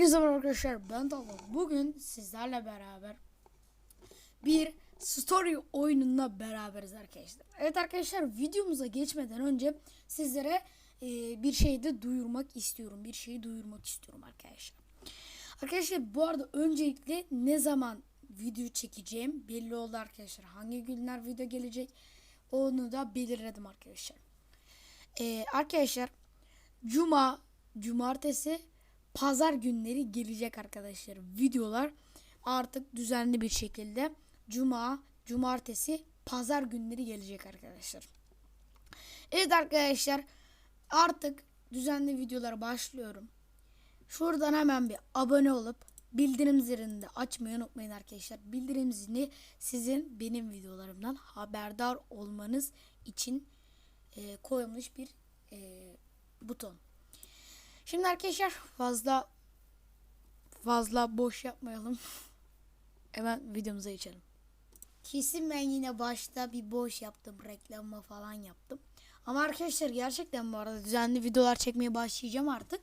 Hepinize merhaba arkadaşlar ben Talha. Bugün sizlerle beraber bir story oyununda beraberiz arkadaşlar. Evet arkadaşlar videomuza geçmeden önce sizlere e, bir şey de duyurmak istiyorum. Bir şeyi duyurmak istiyorum arkadaşlar. Arkadaşlar bu arada öncelikle ne zaman video çekeceğim belli oldu arkadaşlar. Hangi günler video gelecek onu da belirledim arkadaşlar. E, arkadaşlar Cuma, cumartesi, pazar günleri gelecek arkadaşlar. Videolar artık düzenli bir şekilde cuma, cumartesi, pazar günleri gelecek arkadaşlar. Evet arkadaşlar artık düzenli videolara başlıyorum. Şuradan hemen bir abone olup bildirim zilini de açmayı unutmayın arkadaşlar. Bildirim zilini sizin benim videolarımdan haberdar olmanız için e, koyulmuş bir e, buton. Şimdi arkadaşlar fazla fazla boş yapmayalım. Hemen videomuza geçelim. Kesin ben yine başta bir boş yaptım. Reklamma falan yaptım. Ama arkadaşlar gerçekten bu arada düzenli videolar çekmeye başlayacağım artık.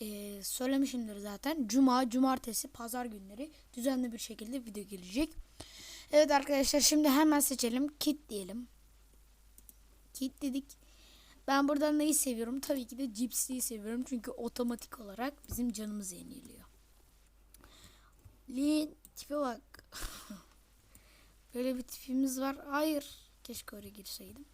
Ee, söylemişimdir zaten. Cuma, cumartesi, pazar günleri düzenli bir şekilde video gelecek. Evet arkadaşlar şimdi hemen seçelim. Kit diyelim. Kit dedik. Ben buradan neyi seviyorum? Tabii ki de cipsliyi seviyorum. Çünkü otomatik olarak bizim canımız yeniliyor. Lin tipe bak. Böyle bir tipimiz var. Hayır. Keşke oraya girseydim.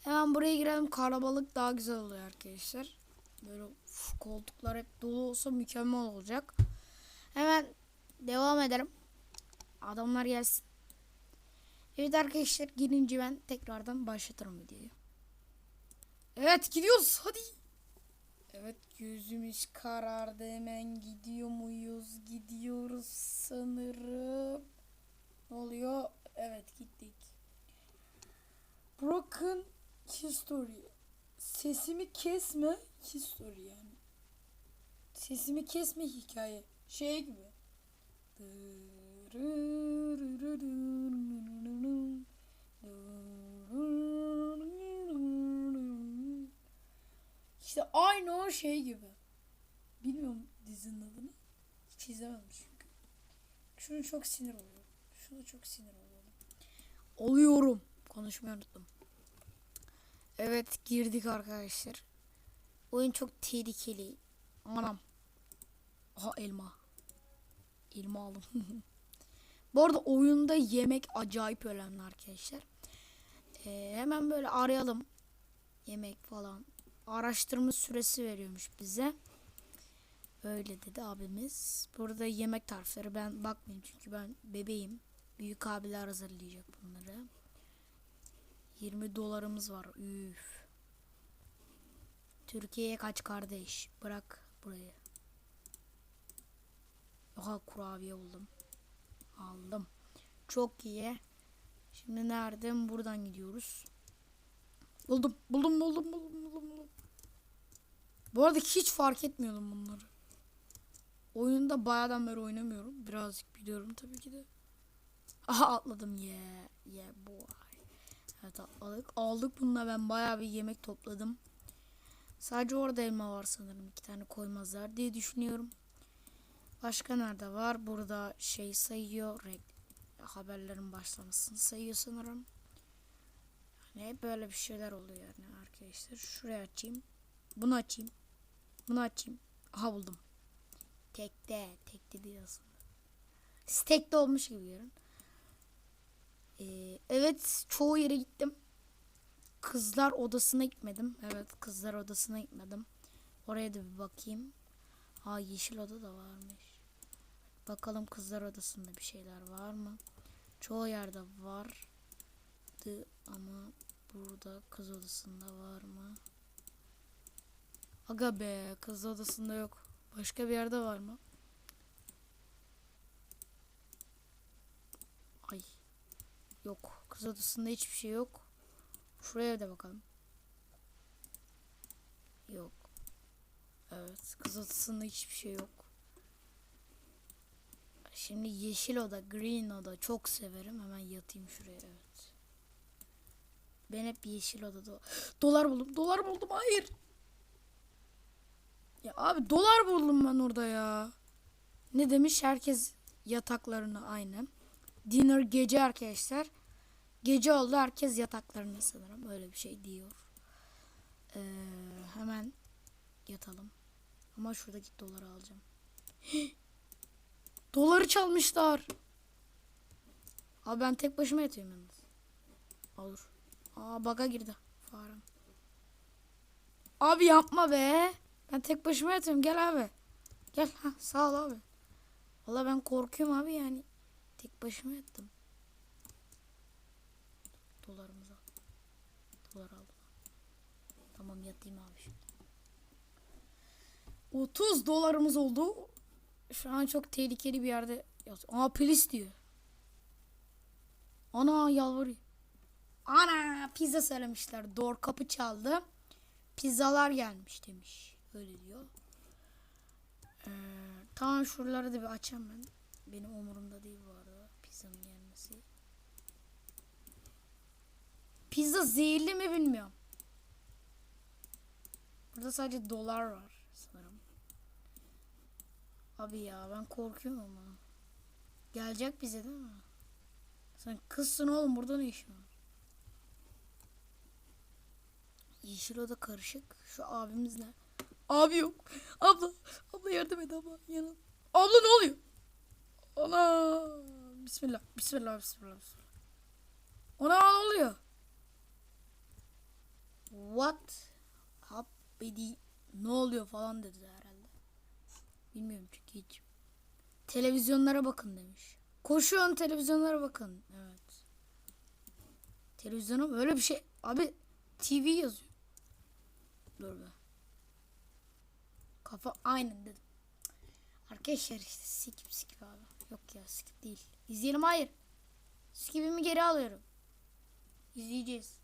Hemen buraya girelim. Karabalık daha güzel oluyor arkadaşlar. Böyle uf, koltuklar hep dolu olsa mükemmel olacak. Hemen devam edelim. Adamlar gelsin. Evet arkadaşlar girince ben tekrardan başlatırım videoyu. Evet gidiyoruz hadi. Evet gözümüz karardı hemen gidiyor muyuz gidiyoruz sanırım. Ne oluyor? Evet gittik. Broken History. Sesimi kesme history yani. Sesimi kesme hikaye. Şey gibi. O şey gibi. Bilmiyorum dizinin adını. Hiç izlemedim çünkü. Şunu çok sinir oluyorum. Şunu çok sinir oluyorum. Oluyorum. Konuşmayı unuttum. Evet girdik arkadaşlar. Oyun çok tehlikeli. Anam. Aha elma. Elma aldım. Bu arada oyunda yemek acayip önemli arkadaşlar. Ee, hemen böyle arayalım. Yemek falan. Araştırma süresi veriyormuş bize. Öyle dedi abimiz. Burada yemek tarifleri ben bakmayayım çünkü ben bebeğim. Büyük abiler hazırlayacak bunları. 20 dolarımız var. Üf. Türkiye'ye kaç kardeş? Bırak burayı. Oha kurabiye buldum. Aldım. Çok iyi. Şimdi nereden? Buradan gidiyoruz. Buldum. Buldum buldum buldum buldum. buldum. Bu arada hiç fark etmiyordum bunları. Oyunda bayağıdan beri oynamıyorum. Birazcık biliyorum tabii ki de. Aha atladım ye. Yeah. Yeah boy. Evet atladık. Aldık bununla ben bayağı bir yemek topladım. Sadece orada elma var sanırım. iki tane koymazlar diye düşünüyorum. Başka nerede var? Burada şey sayıyor. Haberlerin başlamasını sayıyor sanırım. Hep böyle bir şeyler oluyor yani arkadaşlar. Şuraya açayım. Bunu açayım. Bunu açayım. Aha buldum. Tekte. Tekte değil aslında. Stekte olmuş gibi görün. Ee, evet çoğu yere gittim. Kızlar odasına gitmedim. Evet kızlar odasına gitmedim. Oraya da bir bakayım. Ha yeşil oda da varmış. Bakalım kızlar odasında bir şeyler var mı? Çoğu yerde vardı ama burada kız odasında var mı? Aga be kız odasında yok. Başka bir yerde var mı? Ay. Yok. Kız odasında hiçbir şey yok. Şuraya da bakalım. Yok. Evet. Kız odasında hiçbir şey yok. Şimdi yeşil oda, green oda çok severim. Hemen yatayım şuraya. Evet. Ben hep yeşil odada. Dolar buldum. Dolar buldum. Hayır. Ya abi dolar buldum ben orada ya. Ne demiş? Herkes yataklarına aynı. Dinner gece arkadaşlar. Gece oldu herkes yataklarına sanırım. Öyle bir şey diyor. Ee, hemen yatalım. Ama şuradaki doları alacağım. Doları çalmışlar. Abi ben tek başıma yatıyorum yalnız. Olur. Aa baga girdi. Farem. Abi yapma be. Ben tek başıma yatıyorum. Gel abi. Gel. Ha, sağ ol abi. Valla ben korkuyorum abi yani. Tek başıma yattım. Dolarımızı al. Dolar aldım. Tamam yatayım abi şimdi. 30 dolarımız oldu. Şu an çok tehlikeli bir yerde yat. Aa polis diyor. Ana yalvarıyor. Ana pizza söylemişler. Doğru kapı çaldı. Pizzalar gelmiş demiş. Öyle diyor. Ee, tamam şuraları da bir açayım ben. Benim umurumda değil bu arada pizzanın gelmesi. Pizza zehirli mi bilmiyorum. Burada sadece dolar var sanırım. Abi ya ben korkuyorum ama. Gelecek bize değil mi? Sen kızsın oğlum burada ne işin var? Yeşil oda karışık. Şu abimizle. Abi yok. Abla. Abla yardım et abla. Yanım. Abla ne oluyor? Ana. Bismillah. Bismillah. Bismillah. Bismillah. Ona ne oluyor? What? Happy ne oluyor falan dedi herhalde. Bilmiyorum çünkü hiç. Televizyonlara bakın demiş. Koşuyorsun televizyonlara bakın. Evet. Televizyona böyle bir şey. Abi TV yazıyor. Dur be. Kafa aynen dedim. Arkadaşlar işte skip skip abi. Yok ya skip değil. İzleyelim hayır. Skip'imi geri alıyorum. İzleyeceğiz.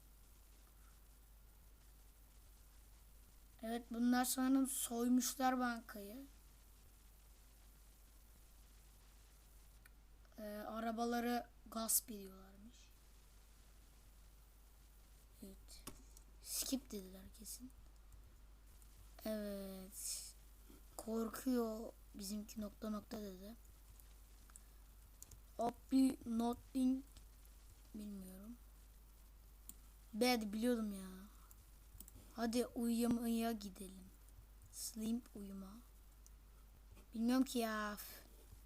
Evet bunlar sanırım soymuşlar bankayı. Ee, arabaları gasp ediyorlarmış. Evet. Skip dediler kesin. Evet. Korkuyor bizimki nokta nokta dedi. Happy nothing bilmiyorum. Bad biliyordum ya. Hadi uyumaya gidelim. Sleep uyuma. Bilmiyorum ki ya.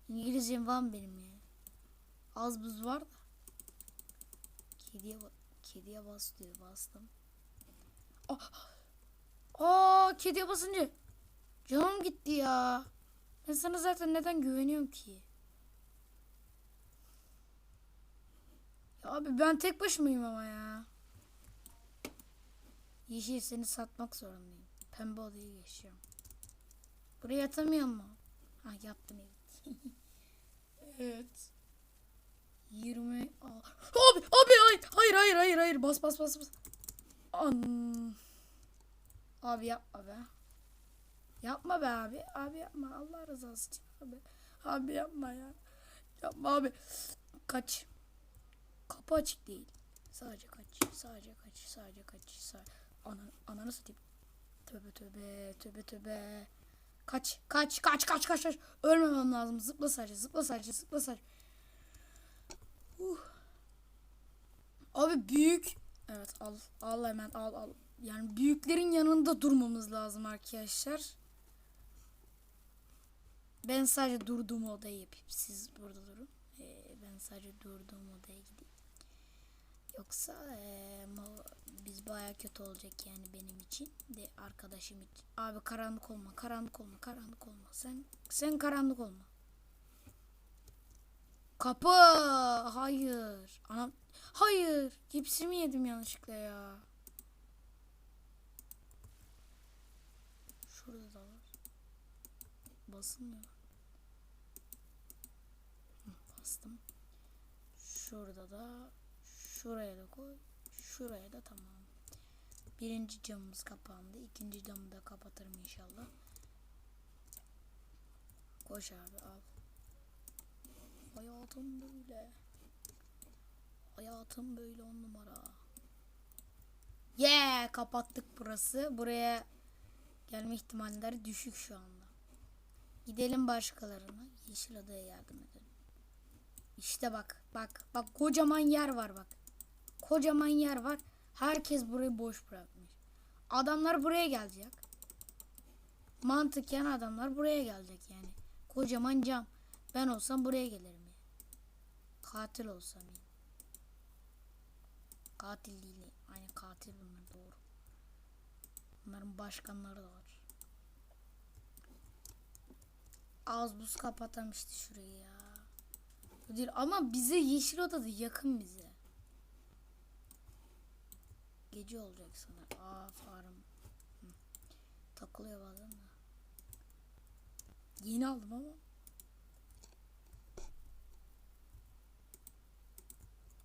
İngilizcem var mı benim ya? Az buz var da. Kediye kediye bas diyor bastım. Ah! Aa kediye basınca canım gitti ya. Ben sana zaten neden güveniyorum ki? Ya abi ben tek başımayım ama ya. Yeşil seni satmak zorundayım. Pembe odaya geçiyorum. Buraya yatamıyor mu? Ha yattım evet. evet. 20 Aa, Abi abi hayır hayır hayır hayır bas bas bas bas. An. Abi yapma be. Yapma be abi. Abi yapma. Allah rızası için abi. Abi yapma ya. Yapma abi. Kaç. Kapı açık değil. Sadece kaç. Sadece kaç. Sadece kaç. Sadece... Ana, ananı satayım. Tövbe tövbe. Tövbe tövbe. Kaç. Kaç. Kaç. Kaç. Kaç. kaç. Ölmemem lazım. Zıpla sadece. Zıpla sadece. Zıpla sadece. Uh. Abi büyük. Evet al. Al hemen al al. Yani büyüklerin yanında durmamız lazım arkadaşlar. Ben sadece durduğum odayı yapayım. Siz burada durun. Ee, ben sadece durduğum odaya gideyim. Yoksa ee, biz baya kötü olacak yani benim için de arkadaşım için. Abi karanlık olma, karanlık olma, karanlık olma. Sen sen karanlık olma. Kapı. Hayır. Anam. Hayır. Cipsimi yedim yanlışlıkla ya. Şurada da var. Basılmıyor. Bastım. Şurada da şuraya da koy. Şuraya da tamam. Birinci camımız kapandı. İkinci camı da kapatırım inşallah. Koş abi al. Hayatım böyle. Hayatım böyle on numara. Yeah kapattık burası. Buraya gelme ihtimalleri düşük şu anda. Gidelim başkalarına. Yeşil adaya yardım edelim. İşte bak bak bak kocaman yer var bak. Kocaman yer var. Herkes burayı boş bırakmış. Adamlar buraya gelecek. Mantıken adamlar buraya gelecek yani. Kocaman cam. Ben olsam buraya gelirim yani. Katil olsam yani. Katil değil. Aynen katil bunlar doğru. Bunların başkanları da var. Az buz kapatamıştı şurayı ya. Değil ama bize yeşil oda da yakın bize. Gece olacak sana. Aa farım. Hı. Takılıyor bazen de. Yeni aldım ama.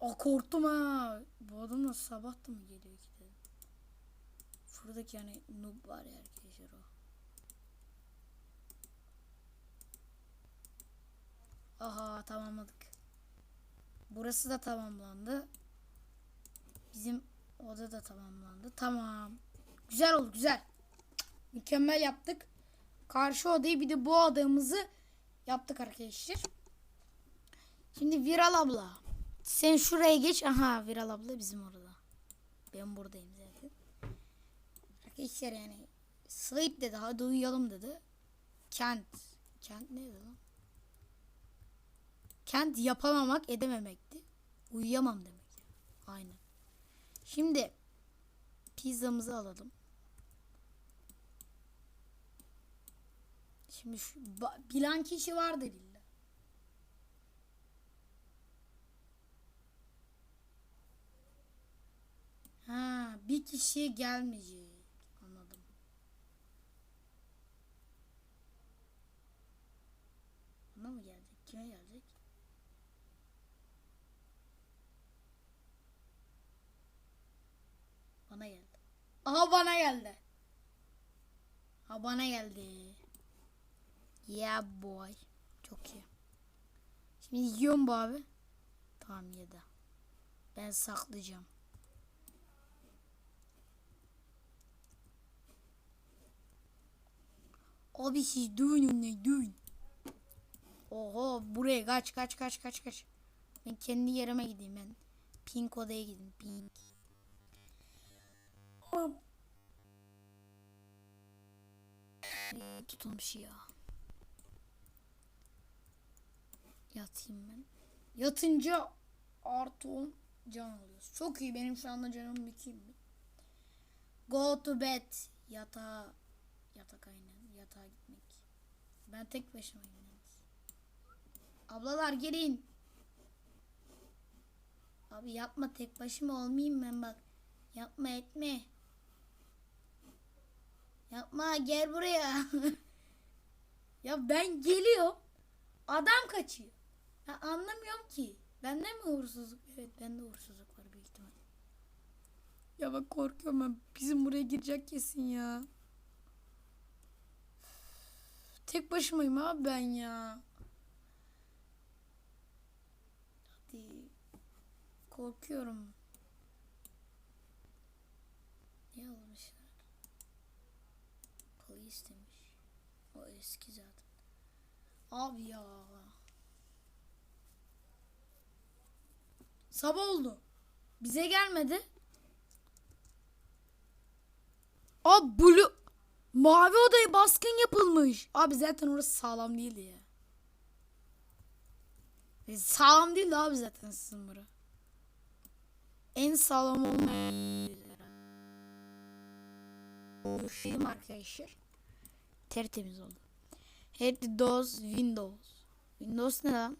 Aa korktum ha. Bu adam da sabah da mı geliyor ki dedim. Şuradaki yani noob var ya arkadaşlar o. Aha tamamladık. Burası da tamamlandı. Bizim oda da tamamlandı. Tamam. Güzel oldu güzel. Mükemmel yaptık. Karşı odayı bir de bu odamızı yaptık arkadaşlar. Şimdi Viral abla. Sen şuraya geç. Aha Viral abla bizim orada. Ben buradayım zaten. Arkadaşlar yani sleep dedi. Hadi uyuyalım dedi. Kent. Kent neydi lan? Kent yapamamak edememekti. Uyuyamam demek. Aynen. Şimdi pizzamızı alalım. Şimdi şu bilen kişi vardır illa. Ha, bir kişiye gelmeyecek. Anladım. Bana mı gelecek? Kime gelecek? Bana geldi. Aha bana geldi. Ha bana geldi. Yeah boy. Çok iyi. Şimdi yiyorum bu abi. Tamam yedi. Ben saklayacağım. Abi siz duyun ne duyun. Oho buraya kaç kaç kaç kaç kaç. Ben kendi yerime gideyim ben. Pink odaya gideyim. Pink. Am. Ee, Tutulmuş ya. Yatayım ben. Yatınca artı 10 can alıyoruz. Çok iyi benim şu anda canım bitiyor. Go to bed. Yatağa. Yatak aynen. Yatağa gitmek. Ben tek başımayım. yalnız. Ablalar gelin. Abi yapma tek başıma olmayayım ben bak. Yapma etme. Yapma gel buraya. ya ben geliyorum. Adam kaçıyor. Ya anlamıyorum ki. Bende mi uğursuzluk? Evet bende uğursuzluk var büyük ihtimal. Ya bak korkuyorum ben. Bizim buraya girecek kesin ya. Tek başımayım abi ben ya. Hadi. Korkuyorum. Ne almışlar? Polis demiş. O eski zaten. Abi ya. Sabah oldu. Bize gelmedi. Abi blue mavi odaya baskın yapılmış. Abi zaten orası sağlam değildi ya. E, sağlam değildi abi zaten sizin bura. En sağlam olmayan Film arkadaşlar. Tertemiz oldu. Head doors, windows. Windows ne lan?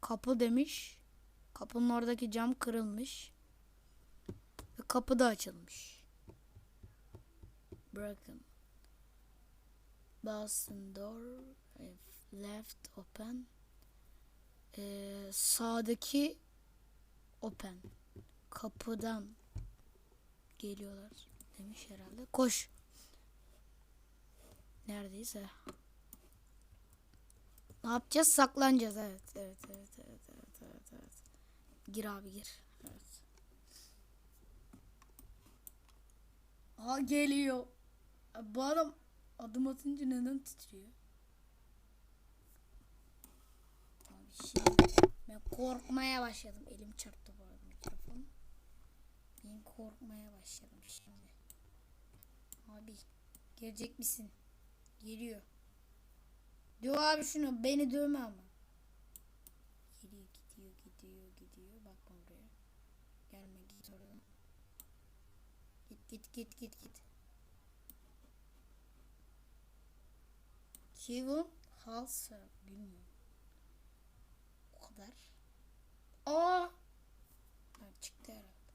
Kapı demiş. Kapının oradaki cam kırılmış. Ve kapı da açılmış. Broken. Boston door if left open. Ee, sağdaki open. Kapıdan geliyorlar demiş herhalde. Koş. Neredeyse. Ne yapacağız? Saklanacağız. Evet, evet, evet, evet, evet, evet, evet. Gir abi gir. Evet. Aa geliyor. Bu adam Adım atınca neden titriyor? Abi şimdi ben korkmaya başladım. Elim çarptı bu arada mikrofon. Ben korkmaya başladım şimdi. Abi gelecek misin? Geliyor. Diyor abi şunu beni dövme ama. Gidiyor gidiyor gidiyor gidiyor. Bakma buraya. Gelme git oradan. Git git git git git. Kevin Halser bilmiyorum. O kadar. Aa! Ha, çıktı herhalde.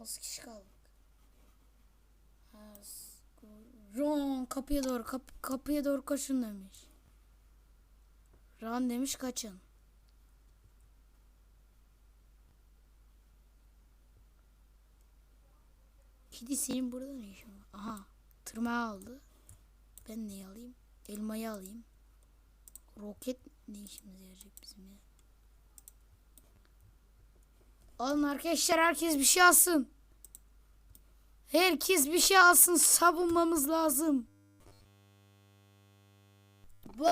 Az kişi kaldık. Ron kapıya doğru kap, kapıya doğru koşun demiş. Ron demiş kaçın. Kedi senin burada ne işin var? Aha tırmağı aldı. Ben neyi alayım? Elmayı alayım. Roket ne işimize yarayacak bizim ya? Alın arkadaşlar herkes bir şey alsın. Herkes bir şey alsın. Savunmamız lazım. Bu